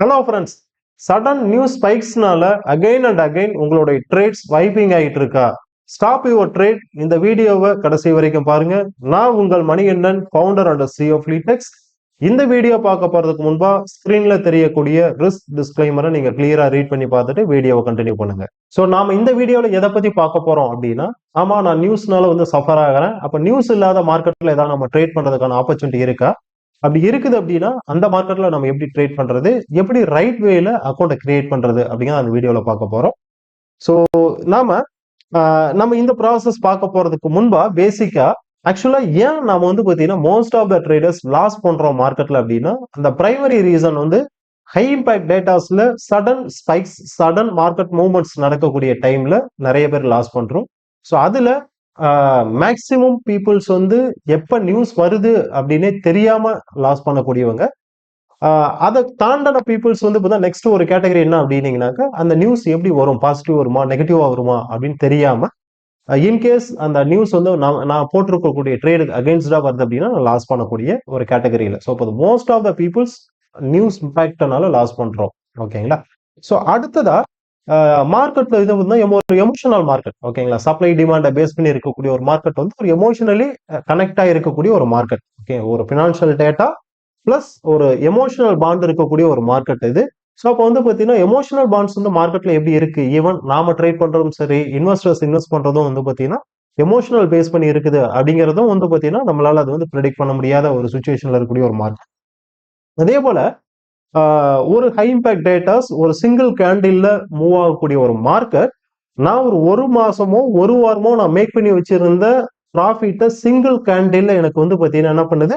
Hello friends sudden news ஸ்பைக்ஸ்னால again and again உங்களுடைய trades wiping ஆகிட்டு இருக்கா ஸ்டாப் யுவர் ட்ரேட் இந்த வீடியோவை கடைசி வரைக்கும் பாருங்க. நான் உங்கள் மணிகண்டன் ஃபவுண்டர் அண்ட் சிஓ ஃபிளிடெக்ஸ் இந்த வீடியோ பார்க்க போறதுக்கு முன்பா ஸ்கிரீன்ல தெரியக்கூடிய ரிஸ்க் டிஸ்கிளைமரை நீங்க கிளியரா ரீட் பண்ணி பார்த்துட்டு வீடியோவை கண்டினியூ பண்ணுங்க. ஸோ நாம இந்த வீடியோல எதை பத்தி பார்க்க போறோம் அப்படின்னா ஆமா நான் நியூஸ்னால வந்து சஃபர் ஆகிறேன். அப்ப நியூஸ் இல்லாத மார்க்கெட்ல ஏதாவது நம்ம ட்ரேட் பண்றதுக்கான ஆப்பர்ச்சுனிட்டி இருக்கா? அப்படி இருக்குது அப்படின்னா அந்த மார்க்கெட்ல நம்ம எப்படி ட்ரேட் பண்றது எப்படி ரைட் வேல அக்கௌண்ட்டை கிரியேட் பண்றது அப்படிங்கிற அந்த வீடியோல பார்க்க போறோம். ஸோ நாம நம்ம இந்த ப்ராசஸ் பார்க்க போறதுக்கு முன்பா பேசிக்கா ஆக்சுவலா ஏன் நாம வந்து பாத்தீங்கன்னா most of the traders loss பண்றோம் மார்க்கெட்ல அப்படின்னா அந்த பிரைமரி ரீசன் வந்து high impact டேட்டாஸ்ல sudden spikes sudden market movements நடக்கக்கூடிய டைம்ல நிறைய பேர் லாஸ் பண்றோம். ஸோ அதுல மேக்சிமம் பீப்புள்ஸ் வந்து எப்போ நியூஸ் வருது அப்படின்னே தெரியாமல் லாஸ் பண்ணக்கூடியவங்க. அதை தாண்டன பீப்புள்ஸ் வந்து இப்போ நெக்ஸ்ட் ஒரு கேட்டகரி என்ன அப்படின்னீங்கன்னாக்கா அந்த நியூஸ் எப்படி வரும்? பாசிட்டிவ் வருமா? நெகட்டிவாக வருமா? அப்படின்னு தெரியாமல் இன்கேஸ் அந்த நியூஸ் வந்து நான் நான் போட்டிருக்கக்கூடிய ட்ரேடுக்கு அகேன்ஸ்டாக வருது அப்படின்னா நான் லாஸ் பண்ணக்கூடிய ஒரு கேட்டகரியில் ஸோ இப்போ most of the peoples news இம்பேக்டனால loss பண்ணுறோம் ஓகேங்களா ஸோ அடுத்ததா மார்க்கெட்ல இது வந்து ஒரு எமோஷனல் மார்க்கெட் ஓகேங்களா சப்ளை டிமாண்டை பேஸ் பண்ணி இருக்கக்கூடிய ஒரு மார்க்கெட் வந்து ஒரு எமோஷனலி கனெக்ட் இருக்கக்கூடிய ஒரு மார்க்கெட் ஓகே ஒரு ஃபினான்ஷியல் டேட்டா பிளஸ் ஒரு எமோஷனல் பாண்ட் இருக்கக்கூடிய ஒரு மார்க்கெட் இது. ஸோ அப்போ வந்து பார்த்தீங்கன்னா எமோஷனல் பாண்ட்ஸ் வந்து மார்க்கெட்ல எப்படி இருக்கு? ஈவன் நாம ட்ரேட் பண்றதும் சரி இன்வெஸ்டர்ஸ் இன்வெஸ்ட் பண்றதும் வந்து பார்த்தீங்கன்னா எமோஷனல் பேஸ் பண்ணி இருக்குது அப்படிங்கிறதும் வந்து பார்த்தீங்கன்னா நம்மளால அது வந்து ப்ரெடிக்ட் பண்ண முடியாத ஒரு சுச்சுவேஷன்ல இருக்கக்கூடிய ஒரு மார்க்கெட் அதே போல ஒரு ஹை இம்பேக்ட் டேட்டாஸ் ஒரு சிங்கிள் கேண்டில்ல மூவ் ஆகக்கூடிய ஒரு மார்க்கெட் நான் ஒரு ஒரு மாசமோ ஒரு வாரமோ நான் மேக் பண்ணி வச்சிருந்த ப்ராஃபிட்டை சிங்கிள் கேண்டில்ல எனக்கு வந்து பார்த்தீங்கன்னா என்ன பண்ணுது?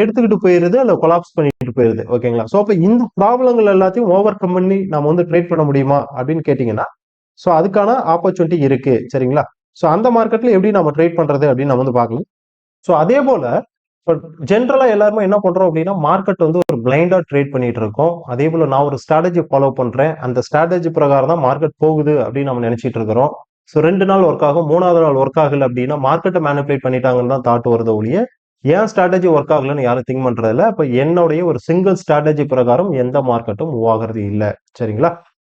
எடுத்துக்கிட்டு போயிருது அல்ல கொலாப்ஸ் பண்ணிட்டு போயிருது. ஓகேங்களா? ஸோ அப்போ இந்த ப்ராப்ளங்கள் எல்லாத்தையும் ஓவர் கம் பண்ணி நம்ம வந்து ட்ரேட் பண்ண முடியுமா அப்படின்னு கேட்டிங்கன்னா ஸோ அதுக்கான ஆப்பர்ச்சுனிட்டி இருக்கு. சரிங்களா? ஸோ அந்த மார்க்கெட்ல எப்படி நம்ம ட்ரேட் பண்றது அப்படின்னு நம்ம வந்து பார்க்கலாம். ஸோ அதே போல ஜென்ரலா எல்லாருமே என்ன பண்றோம் அப்படின்னா மார்க்கெட் வந்து ஒரு பிளைண்டா ட்ரேட் பண்ணிட்டு இருக்கோம். அதே போல நான் ஒரு ஸ்ட்ராட்டஜி ஃபாலோ பண்றேன். அந்த ஸ்ட்ராட்டஜி பிரகாரம் தான் மார்க்கெட் போகுது அப்படின்னு நம்ம நினைச்சிட்டு இருக்கிறோம். ஸோ ரெண்டு நாள் ஒர்க் ஆகும். மூணாவது நாள் ஒர்க் ஆகல அப்படின்னா மார்க்கெட்டை மேனிபுலேட் பண்ணிட்டாங்கன்னு தான் தாட் வருது ஒழிய ஏன் ஸ்ட்ராட்டஜி ஒர்க் ஆகலன்னு யாரும் திங்க் பண்றதில்ல. இப்போ என்னுடைய ஒரு சிங்கிள் ஸ்ட்ராட்டஜி பிரகாரம் எந்த மார்க்கெட்டும் மூவ் ஆகிறது இல்லை. சரிங்களா?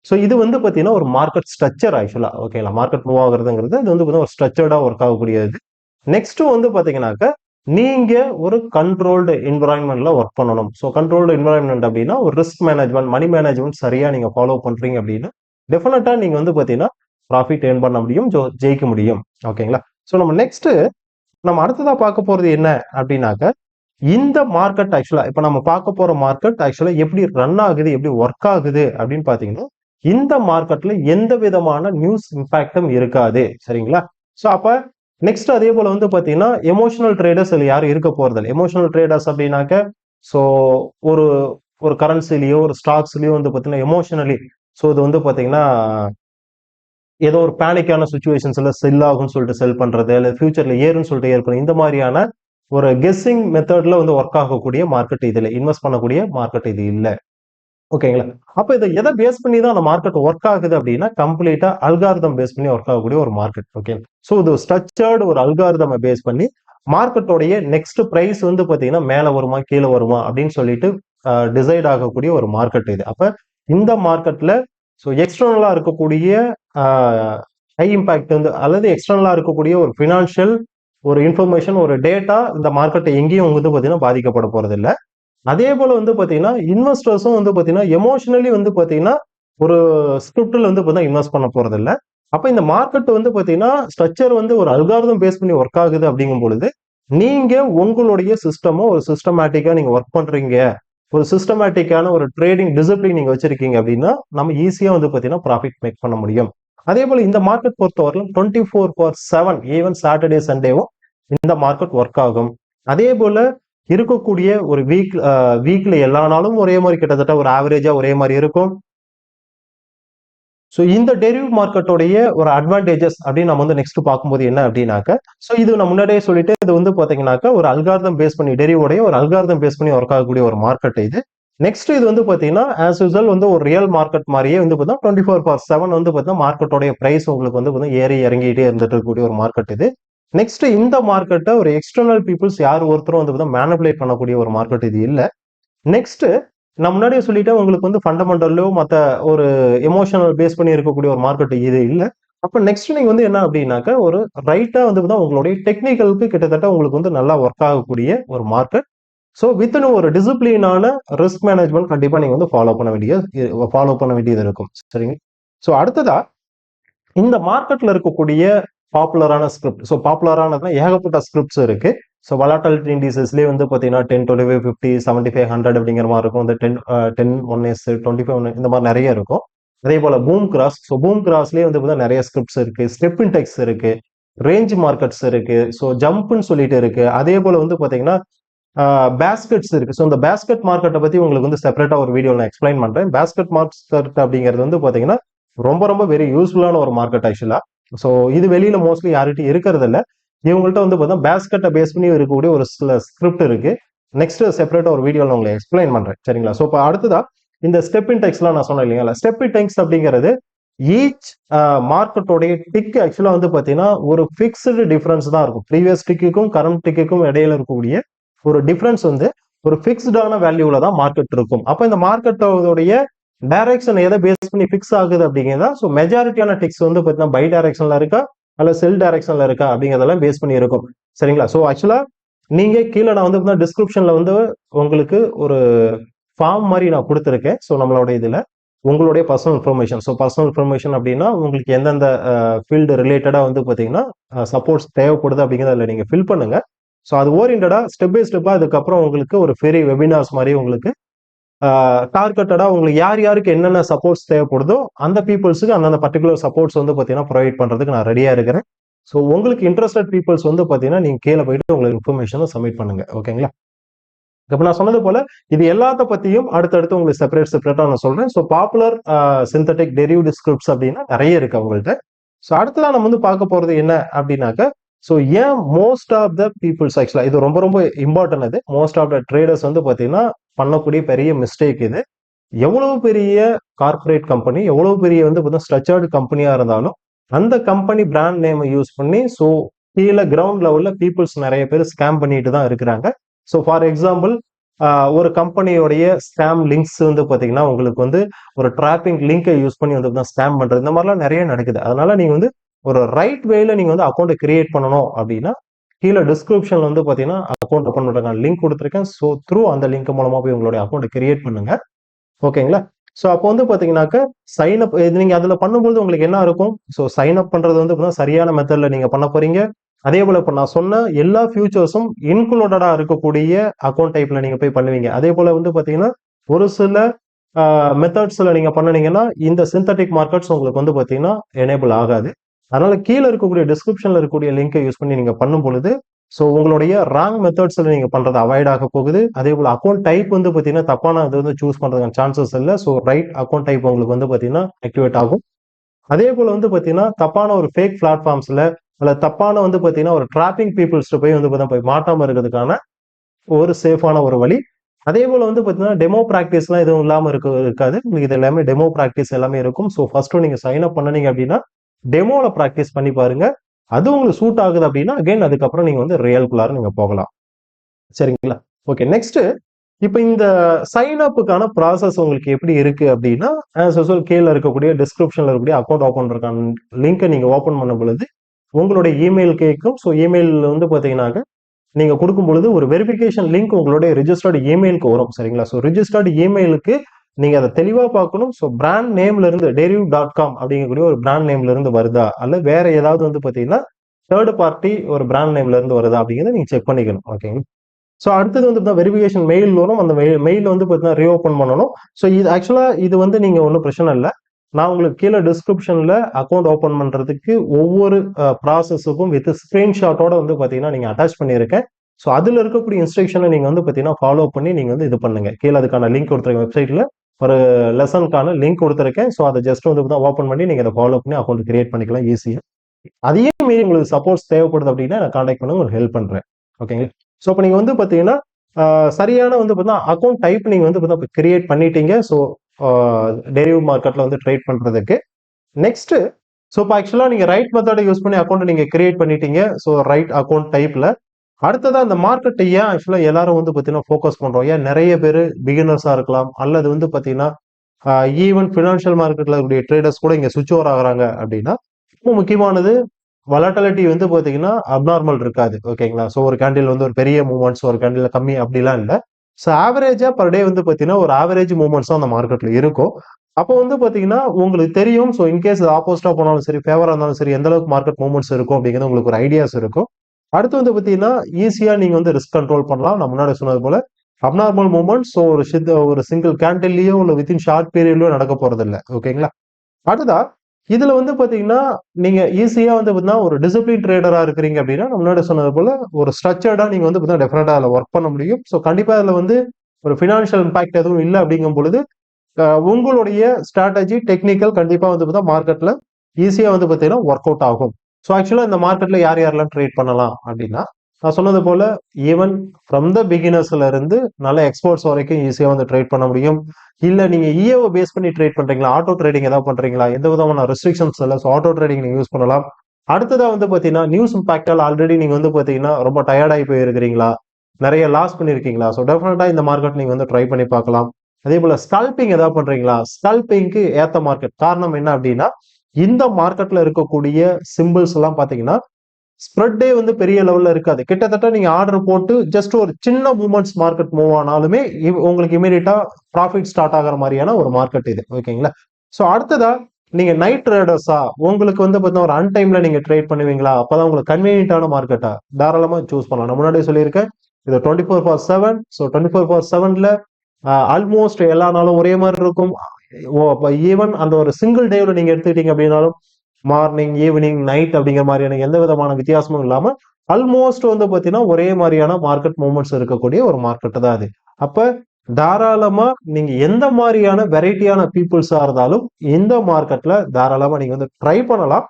ஸோ இது வந்து பார்த்தீங்கன்னா ஒரு மார்க்கெட் ஸ்ட்ரக்சர் ஆக்சுவலா ஓகேங்களா மார்க்கெட் மூவ் ஆகுறதுங்கிறது இது வந்து பார்த்தீங்கன்னா ஒரு ஸ்ட்ரக்சர்டாக ஒர்க் ஆகக்கூடியது. நெக்ஸ்ட் வந்து பார்த்தீங்கன்னாக்க நீங்க ஒரு கண்ட்ரோல்டு என்வரான்மெண்ட்ல ஒர்க் பண்ணணும். ஸோ கண்ட்ரோல்டு என்வரான்மெண்ட் அப்படின்னா ஒரு ரிஸ்க் மேனேஜ்மெண்ட் மணி மேனேஜ்மெண்ட் சரியா நீங்க ஃபாலோ பண்றீங்க அப்படின்னா டெஃபினட்டா நீங்க வந்து பாத்தீங்கன்னா ப்ராஃபிட் ஏர்ன் பண்ண முடியும் ஜோ- ஜெயிக்க முடியும். ஓகேங்களா ஸோ நம்ம நெக்ஸ்ட் நம்ம அடுத்ததா பார்க்க போறது என்ன அப்படின்னாக்க இந்த மார்க்கெட் ஆக்சுவலா இப்ப நம்ம பார்க்க போற மார்க்கெட் ஆக்சுவலா எப்படி ரன் ஆகுது எப்படி ஒர்க் ஆகுது அப்படின்னு பாத்தீங்கன்னா இந்த மார்க்கெட்ல எந்த விதமான நியூஸ் இம்பாக்டும் இருக்காது. சரிங்களா? ஸோ அப்ப நெக்ஸ்ட் அதே போல வந்து பாத்தீங்கன்னா எமோஷனல் ட்ரேடர்ஸ் இல்லை யாரும் இருக்க போறதில்ல. எமோஷனல் ட்ரேடர்ஸ் அப்படின்னாக்க ஸோ ஒரு ஒரு கரன்சிலயோ ஒரு ஸ்டாக்ஸ்லயோ வந்து பாத்தீங்கன்னா எமோஷனலி ஸோ இது வந்து பாத்தீங்கன்னா ஏதோ ஒரு பேனிக்கான சுச்சுவேஷன்ஸ்ல செல் ஆகும்னு சொல்லிட்டு செல் பண்றது இல்ல ஃபியூச்சர்ல ஏறுன்னு சொல்லிட்டு ஏற்படும் இந்த மாதிரியான ஒரு கெஸ்ஸிங் மெத்தட்ல வந்து ஒர்க் ஆகக்கூடிய மார்க்கெட் இதில் இன்வெஸ்ட் பண்ணக்கூடிய மார்க்கெட் இது இல்லை. ஓகேங்களா? அப்போ இதை எதை பேஸ் பண்ணி தான் அந்த மார்க்கெட் ஒர்க் ஆகுது அப்படின்னா கம்ப்ளீட்டா அல்காரிதம் பேஸ் பண்ணி ஒர்க் ஆகக்கூடிய ஒரு மார்க்கெட் ஓகே ஸோ இது ஸ்ட்ரக்சர்டு ஒரு அல்காரிதமை பேஸ் பண்ணி மார்க்கெட்டோடைய நெக்ஸ்ட் ப்ரைஸ் வந்து பாத்தீங்கன்னா மேல வருமா கீழே வருமா அப்படின்னு சொல்லிட்டு டிசைட் ஆகக்கூடிய ஒரு மார்க்கெட் இது. அப்ப இந்த மார்க்கெட்ல ஸோ எக்ஸ்டர்னலா இருக்கக்கூடிய ஹை இம்பாக்ட் வந்து அல்லது எக்ஸ்டர்னலா இருக்கக்கூடிய ஒரு ஃபினான்ஷியல் ஒரு இன்ஃபர்மேஷன் ஒரு டேட்டா இந்த மார்க்கெட்டை எங்கேயும் வந்து பாத்தீங்கன்னா பாதிக்கப்பட போறது இல்லை அதே போல வந்து பாத்தீங்கன்னா இன்வெஸ்டர்ஸும் வந்து பாத்தீங்கன்னா எமோஷனலி வந்து பாத்தீங்கன்னா ஒரு ஸ்கிரிப்டில் வந்து பாத்தீங்கன்னா இன்வெஸ்ட் பண்ண போறது இல்லை. அப்ப இந்த மார்க்கெட் வந்து பாத்தீங்கன்னா ஸ்ட்ரக்சர் வந்து ஒரு அல்காரதம் பேஸ் பண்ணி ஒர்க் ஆகுது அப்படிங்கும் பொழுது நீங்க உங்களுடைய சிஸ்டமோ ஒரு சிஸ்டமேட்டிக்கா நீங்க ஒர்க் பண்றீங்க. ஒரு சிஸ்டமேட்டிக்கான ஒரு ட்ரேடிங் டிசிப்ளின் நீங்க வச்சிருக்கீங்க அப்படின்னா நம்ம ஈஸியா வந்து பாத்தீங்கன்னா ப்ராஃபிட் மேக் பண்ண முடியும். அதே போல இந்த மார்க்கெட் பொறுத்தவரையிலும் twenty four for seven even Saturday சண்டேவும் இந்த மார்க்கெட் ஒர்க் ஆகும். அதே போல இருக்கக்கூடிய ஒரு வீக் வீக்ல எல்லா நாளும் ஒரே மாதிரி கிட்டத்தட்ட ஒரு ஆவரேஜா ஒரே மாதிரி இருக்கும். ஸோ இந்த டெரிவ் மார்க்கெட்டோடைய ஒரு அட்வான்டேஜஸ் அப்படின்னு நம்ம வந்து நெக்ஸ்ட் பார்க்கும்போது என்ன அப்படின்னாக்க ஸோ இது நான் முன்னாடியே சொல்லிட்டு இது வந்து பாத்தீங்கன்னாக்க ஒரு அல்காரதம் பேஸ் பண்ணி டெரிவோடைய ஒரு அல்காரதம் பேஸ் பண்ணி ஒர்க் ஆகக்கூடிய ஒரு மார்க்கெட் இது. நெக்ஸ்ட் இது வந்து பாத்தீங்கன்னா ஆஸ் யூஸ்வல் வந்து ஒரு ரியல் மார்க்கெட் மாதிரியே வந்து பார்த்தீங்கன்னா டுவெண்ட்டி ஃபோர் பார் செவன் வந்து பார்த்தீங்கன்னா மார்க்கெட்டோடைய பிரைஸ் உங்களுக்கு வந்து பார்த்தீங்கன்னா ஏறி இறங்கிட்டே இருந்துட்டு இருக்கக்கூடிய ஒரு மார்க்கெட் இது. நெக்ஸ்ட் இந்த மார்க்கெட்டை ஒரு எக்ஸ்டர்னல் பீப்புள்ஸ் யார் ஒருத்தரும் வந்து மேனிபுலேட் பண்ணக்கூடிய ஒரு மார்க்கெட் இது இல்லை. நெக்ஸ்ட் நான் முன்னாடியே சொல்லிட்டேன் உங்களுக்கு வந்து ஃபண்டமெண்டலோ மற்ற ஒரு எமோஷனல் பேஸ் பண்ணி இருக்கக்கூடிய ஒரு மார்க்கெட் இது இல்லை. அப்போ நெக்ஸ்ட் நீங்க வந்து என்ன அப்படின்னாக்கா ஒரு ரைட்டா வந்து உங்களுடைய டெக்னிக்கலுக்கு கிட்டத்தட்ட உங்களுக்கு வந்து நல்லா ஒர்க் ஆகக்கூடிய ஒரு மார்க்கெட் ஸோ வித்தின் ஒரு டிசிப்ளினான ரிஸ்க் மேனேஜ்மெண்ட் கண்டிப்பாக நீங்கள் வந்து ஃபாலோ பண்ண வேண்டிய ஃபாலோ பண்ண வேண்டியது இருக்கும். சரிங்க? ஸோ அடுத்ததா இந்த மார்க்கெட்ல இருக்கக்கூடிய பாப்புலரான ஸ்கிரிப்ட் ஸோ பாப்புலரானதுனா ஏகப்பட்ட ஸ்கிரிப்ட்ஸ் இருக்கு. ஸோ வலாட்டாலிட்டி இண்டிசஸ்லேயே வந்து பார்த்தீங்கன்னா ten twenty five fifty seventy five hundred அப்படிங்கிற மாதிரி இருக்கும். இந்த ten ten one S twenty five one இந்த மாதிரி நிறைய இருக்கும். அதே போல பூம் கிராஸ் ஸோ பூம் கிராஸ்லேயே வந்து பார்த்தீங்கன்னா நிறைய ஸ்கிரிப்ட்ஸ் இருக்கு. ஸ்டெப் இன்டெக்ஸ் இருக்கு. ரேஞ்ச் மார்க்கெட்ஸ் இருக்கு. ஸோ ஜம்ப்னு சொல்லிட்டு இருக்கு. அதே போல வந்து பார்த்தீங்கன்னா பேஸ்கெட்ஸ் இருக்கு. ஸோ இந்த பேஸ்கெட் மார்க்கெட்டை பற்றி உங்களுக்கு வந்து செப்பரேட்டாக ஒரு வீடியோ நான் எக்ஸ்பிளைன் பண்றேன். பேஸ்கெட் மார்க்கெட் அப்படிங்கிறது வந்து பார்த்தீங்கன்னா ரொம்ப ரொம்ப வெரி யூஸ்ஃபுல்லான ஒரு மார்க்கெட் ஆக்சுவலாக ஸோ இது வெளியில மோஸ்ட்லி யார்கிட்டையும் இருக்கிறதில்ல. இவங்கள்ட்ட வந்து பார்த்தா பேஸ்கெட்டை பேஸ் பண்ணி இருக்கக்கூடிய ஒரு சில ஸ்கிரிப்ட் இருக்கு. நெக்ஸ்ட் செப்பரேட்டா ஒரு வீடியோவில் உங்களுக்கு எக்ஸ்பிளைன் பண்றேன். சரிங்களா? ஸோ இப்போ அடுத்ததா இந்த ஸ்டெப் இன் டெக்ஸ்லாம் நான் சொன்னேன் இல்லைங்களா? ஸ்டெப் இன் டெக்ஸ் அப்படிங்கிறது ஈச் மார்க்கெட்டோடைய டிக் ஆக்சுவலா வந்து பார்த்தீங்கன்னா ஒரு ஃபிக்ஸ்டு டிஃபரன்ஸ் தான் இருக்கும். ப்ரீவியஸ் டிக்குக்கும் கரண்ட் டிக்குக்கும் இடையில இருக்கக்கூடிய ஒரு டிஃபரன்ஸ் வந்து ஒரு ஃபிக்ஸ்டான வேல்யூவில் தான் மார்க்கெட் இருக்கும். அப்போ இந்த மார்க்கெட்டோடைய டைரக்ஷன் எதை பேஸ் பண்ணி ஃபிக்ஸ் ஆகுது அப்படிங்கிறதா? ஸோ மெஜாரிட்டியான டிக்ஸ் வந்து பார்த்தீங்கன்னா பை டைரக்ஷன்ல இருக்கா? அல்ல செல் டைரக்ஷன்ல இருக்கா? அப்படிங்கிறதெல்லாம் பேஸ் பண்ணி இருக்கும். சரிங்களா? ஸோ ஆக்சுவலா நீங்க கீழே நான் வந்து டிஸ்கிரிப்ஷன்ல வந்து உங்களுக்கு ஒரு ஃபார்ம் மாதிரி நான் கொடுத்துருக்கேன். ஸோ நம்மளோட இதுல உங்களுடைய personal information so personal information அப்படின்னா உங்களுக்கு எந்தெந்த ஃபீல்டு ரிலேட்டடாக வந்து பார்த்தீங்கன்னா சப்போர்ட்ஸ் தேவைப்படுது அப்படிங்கிறத நீங்கள் ஃபில் பண்ணுங்க. ஸோ அது ஓரியன்டாக ஸ்டெப் பை ஸ்டெப்பாக அதுக்கப்புறம் உங்களுக்கு ஒரு ஃப்ரீ வெபினார்ஸ் மாதிரி உங்களுக்கு டார்கெட்டடாக உங்களுக்கு யார் யாருக்கு என்னென்ன சப்போர்ட்ஸ் தேவைப்படுதோ அந்த பீப்புள்ஸுக்கு அந்தந்த பர்டிகுலர் சப்போர்ட்ஸ் வந்து பார்த்தீங்கன்னா ப்ரொவைட் பண்ணுறதுக்கு நான் ரெடியாக இருக்கிறேன். ஸோ உங்களுக்கு இன்ட்ரெஸ்டட் பீப்புள்ஸ் வந்து பார்த்தீங்கன்னா நீங்கள் கீழே போயிட்டு உங்களுக்கு இன்ஃபர்மேஷனை சப்மிட் பண்ணுங்க. ஓகேங்களா? இப்போ நான் சொன்னது போல இது எல்லாத்த பத்தியும் அடுத்தடுத்து உங்களுக்கு செப்பரேட் செப்பரேட்டா நான் சொல்றேன். So popular synthetic derived scripts அப்படின்னா நிறைய இருக்கு அவங்கள்ட்ட. ஸோ அடுத்ததான் நம்ம வந்து பார்க்க போறது என்ன அப்படின்னாக்க ஸோ ஏன் மோஸ்ட் ஆஃப் த பீப்புள்ஸ் ஆக்சுவலா இது ரொம்ப ரொம்ப இம்பார்ட்டன்ட் இது மோஸ்ட் ஆஃப் த ட்ரேடர்ஸ் வந்து பார்த்தீங்கன்னா பண்ணக்கூடிய பெரிய மிஸ்டேக் இது. எவ்வளவு பெரிய கார்பரேட் கம்பெனி எவ்வளவு பெரிய வந்து பார்த்தீங்கன்னா ஸ்ட்ரக்சர்டு கம்பெனியாக இருந்தாலும் அந்த கம்பெனி பிராண்ட் நேமை யூஸ் பண்ணி ஸோ கீழே கிரவுண்ட் லெவலில் பீப்புள்ஸ் நிறைய பேர் ஸ்கேம் பண்ணிட்டு தான் இருக்கிறாங்க. ஸோ ஃபார் எக்ஸாம்பிள் ஒரு கம்பெனியோடைய ஸ்கேம் லிங்க்ஸ் வந்து பார்த்தீங்கன்னா உங்களுக்கு வந்து ஒரு டிராப்பிங் லிங்கை யூஸ் பண்ணி வந்து ஸ்கேம் பண்ணுறது இந்த மாதிரிலாம் நிறைய நடக்குது. அதனால நீங்கள் வந்து ஒரு ரைட் வேல நீங்கள் வந்து அக்கௌண்ட்டை கிரியேட் பண்ணணும் அப்படின்னா கீழே டிஸ்கிரிப்ஷன்ல வந்து பார்த்தீங்கன்னா அக்கௌண்ட் ஓப்பன் பண்ணுறாங்க லிங்க் கொடுத்துருக்கேன். ஸோ த்ரூ அந்த லிங்க் மூலமாக போய் உங்களுடைய அக்கௌண்ட்டை கிரியேட் பண்ணுங்க. ஓகேங்களா ஸோ அப்போ வந்து பார்த்தீங்கன்னாக்க சைன் அப் இது நீங்கள் அதில் பண்ணும்போது உங்களுக்கு என்ன இருக்கும்? ஸோ சைன் அப் பண்ணுறது வந்து பார்த்தீங்கன்னா சரியான மெத்தடில் நீங்கள் பண்ண போறீங்க. அதே போல இப்போ நான் சொன்ன எல்லா ஃபியூச்சர்ஸும் இன்க்ளூடடா இருக்கக்கூடிய அக்கௌண்ட் டைப்ல நீங்க போய் பண்ணுவீங்க. அதே போல வந்து பாத்தீங்கன்னா ஒரு சில மெத்தட்ஸ்ல நீங்க பண்ணினீங்கன்னா இந்த சிந்தட்டிக் மார்க்கெட்ஸ் உங்களுக்கு வந்து பாத்தீங்கன்னா எனேபிள் ஆகாது. அதனால கீழே இருக்கக்கூடிய டிஸ்கிரிப்ஷன்ல இருக்கக்கூடிய லிங்கை யூஸ் பண்ணி நீங்க பண்ணும் பொழுது ஸோ உங்களுடைய ராங் மெத்தட்ஸ்ல நீங்க பண்றது அவாய்ட் ஆக போகுது. அதே போல அக்கௌண்ட் டைப் வந்து பாத்தீங்கன்னா தப்பான இது வந்து சூஸ் பண்றதுக்கான சான்சஸ் இல்லை. ஸோ ரைட் அக்கௌண்ட் டைப் உங்களுக்கு வந்து பாத்தீங்கன்னா ஆக்டிவேட் ஆகும். அதே போல வந்து பாத்தீங்கன்னா தப்பான ஒரு ஃபேக் பிளாட்ஃபார்ம்ஸ்ல அல்ல தப்பான வந்து பார்த்தீங்கன்னா ஒரு டிராப்பிங் பீப்புள்ஸ் போய் வந்து பார்த்தீங்கன்னா போய் மாட்டாம இருக்கிறதுக்கான ஒரு சேஃபான ஒரு வழி. அதே போல வந்து பார்த்தீங்கன்னா டெமோ ப்ராக்டிஸ்லாம் எதுவும் இல்லாமல் இருக்க இருக்காது. உங்களுக்கு இது எல்லாமே டெமோ ப்ராக்டிஸ் எல்லாமே இருக்கும். ஸோ ஃபஸ்ட்டு நீங்கள் சைன் அப் பண்ணனீங்க அப்படின்னா டெமோவில் ப்ராக்டிஸ் பண்ணி பாருங்க. அது உங்களுக்கு சூட் ஆகுது அப்படின்னா அகைன் அதுக்கப்புறம் நீங்கள் வந்து ரியல்குள்ளார நீங்கள் போகலாம். சரிங்களா? ஓகே நெக்ஸ்ட்டு இப்போ இந்த சைன் அப்புக்கான ப்ராசஸ் உங்களுக்கு எப்படி இருக்குது அப்படின்னா ஆஸ் யூஸ்வல் கீழே இருக்கக்கூடிய டிஸ்கிரிப்ஷனில் இருக்கக்கூடிய அக்கௌண்ட் ஓப்பன் இருக்கான லிங்கை நீங்கள் ஓப்பன் பண்ண பொழுது உங்களுடைய இமெயில் கேட்கும் ஸோ இமெயில் வந்து பார்த்தீங்கன்னாக்க நீங்கள் கொடுக்கும் பொழுது ஒரு வெரிஃபிகேஷன் லிங்க் உங்களுடைய ரிஜிஸ்டர்டு இமெயிலுக்கு வரும். சரிங்களா? ஸோ ரிஜிஸ்டர்டு இமெயிலுக்கு நீங்கள் அதை தெளிவாக பார்க்கணும். ஸோ பிராண்ட் நேம்ல இருந்து டெரிவ் டாட் காம் அப்படிங்கக்கூடிய ஒரு பிராண்ட் நேம்ல இருந்து வருதா? அல்ல வேற ஏதாவது வந்து பார்த்தீங்கன்னா தேர்ட் பார்ட்டி ஒரு பிராண்ட் நேம்ல இருந்து வருதா? அப்படிங்கிறத நீங்கள் செக் பண்ணிக்கணும். ஓகேங்க ஸோ அடுத்தது வந்து வெரிஃபிகேஷன் மெயில் வரும். அந்த மெயில் மெயில் வந்து பார்த்தீங்கன்னா ரீஓப்பன் பண்ணணும். ஸோ இது ஆக்சுவலாக இது வந்து நீங்கள் ஒன்றும் பிரச்சனை இல்லை. நான் உங்களுக்கு கீழே டிஸ்கிரிப்ஷனில் அக்கௌண்ட் ஓப்பன் பண்ணுறதுக்கு ஒவ்வொரு ப்ராசஸுக்கும் வித் ஸ்க்ரீன்ஷாட்டோட வந்து பார்த்தீங்கன்னா நீங்கள் அட்டாச் பண்ணியிருக்கேன். ஸோ அதில் இருக்கக்கூடிய இன்ஸ்ட்ரக்ஷனை நீங்கள் வந்து பார்த்தீங்கன்னா ஃபாலோ பண்ணி நீங்கள் வந்து இது பண்ணுங்க. கீழே அதுக்கான லிங்க் கொடுத்துருக்க வெப்சைட்டில் ஒரு லெசனுக்கான லிங்க் கொடுத்துருக்கேன். ஸோ அதை ஜஸ்ட் வந்து ஓப்பன் பண்ணி நீங்கள் அதை ஃபாலோ பண்ணி அக்கௌண்ட் கிரியேட் பண்ணிக்கலாம் ஈஸியாக அதையே மீறி உங்களுக்கு சப்போர்ட்ஸ் தேவைப்படுது அப்படின்னா நான் காண்டாக்ட் பண்ண உங்களுக்கு ஹெல்ப் பண்ணுறேன் ஓகேங்க ஸோ இப்போ நீங்கள் வந்து பார்த்தீங்கன்னா சரியான வந்து பார்த்தீங்கன்னா அக்கௌண்ட் டைப் நீங்கள் வந்து பார்த்தீங்கன்னா கிரியேட் பண்ணிட்டீங்க. ஸோ டெரிவ் மார்க்கெட்டில் வந்து ட்ரேட் பண்ணுறதுக்கு நெக்ஸ்ட்டு ஸோ இப்போ ஆக்சுவலாக நீங்கள் ரைட் மெத்தடை யூஸ் பண்ணி அக்கௌண்ட் நீங்கள் கிரியேட் பண்ணிட்டீங்க. ஸோ ரைட் அக்கௌண்ட் டைப்பில் அடுத்ததாக அந்த மார்க்கெட்டை ஏன் ஆக்சுவலாக எல்லாரும் வந்து பார்த்தீங்கன்னா ஃபோக்கஸ் பண்ணுறோம் ஏன் நிறைய பேர் பிகினர்ஸாக இருக்கலாம் அல்லது வந்து பார்த்தீங்கன்னா ஈவன் ஃபினான்ஷியல் மார்க்கெட்டில் இருக்கக்கூடிய ட்ரேடர்ஸ் கூட இங்கே சுவிச் ஓவர் ஆகுறாங்க அப்படின்னா ரொம்ப முக்கியமானது வலாட்டலிட்டி வந்து பார்த்தீங்கன்னா அப்நார்மல் இருக்காது ஓகேங்களா ஸோ ஒரு கேண்டில் வந்து ஒரு பெரிய மூவ்மெண்ட்ஸ் ஒரு கேண்டில் கம்மி அப்படிலாம் இல்லை. ஸோ ஆவரேஜாக பர் டே வந்து பார்த்தீங்கன்னா ஒரு ஆவரேஜ் மூவ்மெண்ட்ஸ் அந்த மார்க்கெட்டில் இருக்கும். அப்போ வந்து பார்த்தீங்கன்னா உங்களுக்கு தெரியும். ஸோ இன்கேஸ் ஆப்போசிட்டாக போனாலும் சரி ஃபேவராக இருந்தாலும் சரி எந்த அளவுக்கு மார்க்கெட் மூவ்மெண்ட்ஸ் இருக்கும் அப்படிங்கிறது உங்களுக்கு ஒரு ஐடியாஸ் இருக்கும். அடுத்து வந்து பார்த்தீங்கன்னா ஈஸியாக நீங்கள் வந்து ரிஸ்க் கண்ட்ரோல் பண்ணலாம். நான் முன்னாடி சொன்னது போல் அப்நார்மல் மூமெண்ட் ஸோ ஒரு சித்த ஒரு சிங்கிள் கேண்டில்லையோ இல்லை வித்தின் ஷார்ட் பீரியட்லயோ நடக்க போறது இல்லை ஓகேங்களா? அடுத்ததா இதில் வந்து பார்த்தீங்கன்னா நீங்கள் ஈஸியாக வந்து பார்த்தீங்கன்னா ஒரு டிசிப்ளின் ட்ரேடராக இருக்கிறீங்க அப்படின்னா நான் முன்னாடி சொன்னது போல ஒரு ஸ்ட்ரக்சர்டாக நீங்கள் வந்து பார்த்தீங்கன்னா டெஃபினட்டாக அதில் ஒர்க் பண்ண முடியும். ஸோ கண்டிப்பாக அதில் வந்து ஒரு ஃபினான்ஷியல் இம்பாக்ட் எதுவும் இல்லை அப்படிங்கும் பொழுது உங்களுடைய ஸ்ட்ராட்டஜி டெக்னிக்கல் கண்டிப்பாக வந்து பார்த்தா மார்க்கெட்டில் ஈஸியாக வந்து பார்த்தீங்கன்னா ஒர்க் அவுட் ஆகும். ஸோ ஆக்சுவலாக இந்த மார்க்கெட்டில் யார் யாரெல்லாம் ட்ரேட் பண்ணலாம் அப்படின்னா நான் சொன்னது போல ஈவன் ஃப்ரம் த பிகினர்ஸ்ல இருந்து நல்ல எக்ஸ்போர்ட்ஸ் வரைக்கும் ஈஸியாக வந்து ட்ரேட் பண்ண முடியும். இல்லை நீங்க இஏஓ பேஸ் பண்ணி ட்ரேட் பண்ணுறீங்களா ஆட்டோ ட்ரேடிங் ஏதாவது பண்ணுறீங்களா எந்த விதமான ரெஸ்ட்ரிக்ஷன்ஸ் இல்லை. ஸோ ஆட்டோ ட்ரேடிங் நீங்கள் யூஸ் பண்ணலாம். அடுத்ததாக வந்து பார்த்தீங்கன்னா நியூஸ் இம்பாக்டால் ஆல்ரெடி நீங்கள் வந்து பார்த்தீங்கன்னா ரொம்ப டயர்டாகி போயிருக்கிறீங்களா? நிறைய லாஸ் பண்ணிருக்கீங்களா? ஸோ டெஃபினட்டாக இந்த மார்க்கெட் நீங்கள் வந்து ட்ரை பண்ணி பார்க்கலாம். அதே போல் ஸ்கல்பிங் ஏதாவது பண்றீங்களா? ஸ்கல்பிங்க்கு ஏற்ற மார்க்கெட் காரணம் என்ன அப்படின்னா இந்த மார்க்கெட்ல இருக்கக்கூடிய சிம்பிள்ஸ் எல்லாம் பாத்தீங்கன்னா ஸ்ப்ரெட்டே வந்து பெரிய லெவல்ல இருக்காது. கிட்டத்தட்ட நீங்க ஆர்டர் போட்டு ஜஸ்ட் ஒரு சின்ன மூமெண்ட்ஸ் மார்க்கெட் மூவ் ஆனாலுமே இவ்- உங்களுக்கு இமீடியட்டா ப்ராஃபிட் ஸ்டார்ட் ஆகிற மாதிரியான ஒரு மார்க்கெட் இது. ஓகேங்களா? ஸோ அடுத்ததா நீங்க நைட் ட்ரேடர்ஸா உங்களுக்கு வந்து பார்த்தீங்கன்னா ஒரு அன்டைம்ல நீங்க ட்ரேட் பண்ணுவீங்களா? அப்பதான் உங்களுக்கு கன்வீனியன்டான மார்க்கெட்டா தாராளமா சூஸ் பண்ணலாம். நான் முன்னாடியே சொல்லியிருக்கேன் இது twenty four for seven so twenty four for செவன்ல ஆல்மோஸ்ட் எல்லா நாளும் ஒரே மாதிரி இருக்கும். ஈவன் அந்த ஒரு சிங்கிள் டேவில் நீங்கள் எடுத்துக்கிட்டீங்க அப்படின்னாலும் மார்னிங் ஈவினிங் நைட் அப்படிங்கிற மாதிரியான எந்த விதமான வித்தியாசமும் இல்லாமல் ஆல்மோஸ்ட் வந்து பார்த்தீங்கன்னா ஒரே மாதிரியான மார்க்கெட் மூவ்மெண்ட்ஸ் இருக்கக்கூடிய ஒரு மார்க்கெட்டு தான் அது. அப்போ தாராளமாக நீங்கள் எந்த மாதிரியான வெரைட்டியான பீப்புள்ஸாக இருந்தாலும் இந்த மார்க்கெட்டில் தாராளமாக நீங்கள் வந்து ட்ரை பண்ணலாம்.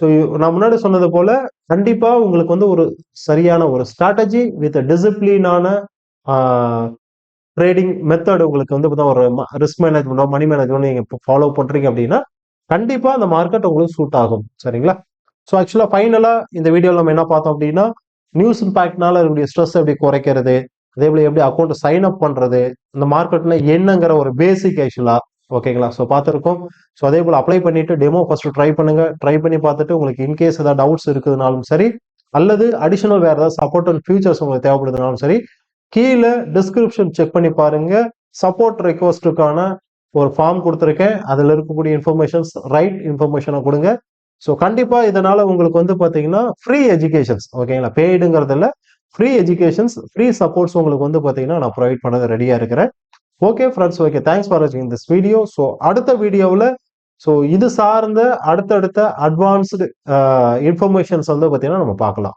ஸோ நான் முன்னாடி சொன்னது போல கண்டிப்பாக உங்களுக்கு வந்து ஒரு சரியான ஒரு ஸ்ட்ராட்டஜி வித் டிசிப்ளினான ட்ரேடிங் மெத்தட் உங்களுக்கு வந்து பார்த்தா ஒரு ரிஸ்க் மேனேஜ்மெண்ட்டோ மணி மேனேஜ்மெண்ட் நீங்கள் ஃபாலோ பண்ணுறீங்க அப்படின்னா கண்டிப்பாக அந்த மார்க்கெட் உங்களுக்கு சூட் ஆகும். சரிங்களா? ஸோ ஆக்சுவலாக ஃபைனலாக இந்த வீடியோவில் நம்ம என்ன பார்த்தோம் அப்படின்னா நியூஸ் இம்பாக்ட்னால இருக்கக்கூடிய ஸ்ட்ரெஸ் எப்படி குறைக்கிறது அதே போல எப்படி அக்கௌண்ட் சைன் அப் பண்ணுறது இந்த மார்க்கெட்ல என்னங்கிற ஒரு பேசிக் ஆக்சுவலாக ஓகேங்களா ஸோ பார்த்துருக்கோம். ஸோ அதே போல் அப்ளை பண்ணிட்டு டெமோ ஃபர்ஸ்ட் ட்ரை பண்ணுங்கள் ட்ரை பண்ணி பார்த்துட்டு உங்களுக்கு இன்கேஸ் ஏதாவது டவுட்ஸ் இருக்குதுனாலும் சரி அல்லது அடிஷனல் வேறு ஏதாவது சப்போர்ட் அண்ட் ஃபியூச்சர்ஸ் உங்களுக்கு தேவைப்படுதுனாலும் சரி கீழே டிஸ்கிரிப்ஷன் செக் பண்ணி பாருங்க. சப்போர்ட் ரெக்வஸ்ட்டுக்கான ஒரு ஃபார்ம் கொடுத்துருக்கேன். அதில் இருக்கக்கூடிய இன்ஃபர்மேஷன்ஸ் ரைட் இன்ஃபர்மேஷனை கொடுங்க. ஸோ கண்டிப்பாக இதனால் உங்களுக்கு வந்து பார்த்தீங்கன்னா ஃப்ரீ எஜுகேஷன்ஸ் ஓகேங்களா பெய்டுங்கிறதுல ஃப்ரீ எஜுகேஷன்ஸ் ஃப்ரீ சப்போர்ட்ஸ் உங்களுக்கு வந்து பார்த்தீங்கன்னா நான் ப்ரொவைட் பண்ணது ரெடியாக இருக்கிறேன். Okay friends okay thanks for வாட்சிங் திஸ் வீடியோ ஸோ அடுத்த வீடியோவில் ஸோ இது சார்ந்த அடுத்தடுத்த அட்வான்ஸ்டு இன்ஃபர்மேஷன்ஸ் uh, வந்து பார்த்தீங்கன்னா நம்ம பார்க்கலாம்.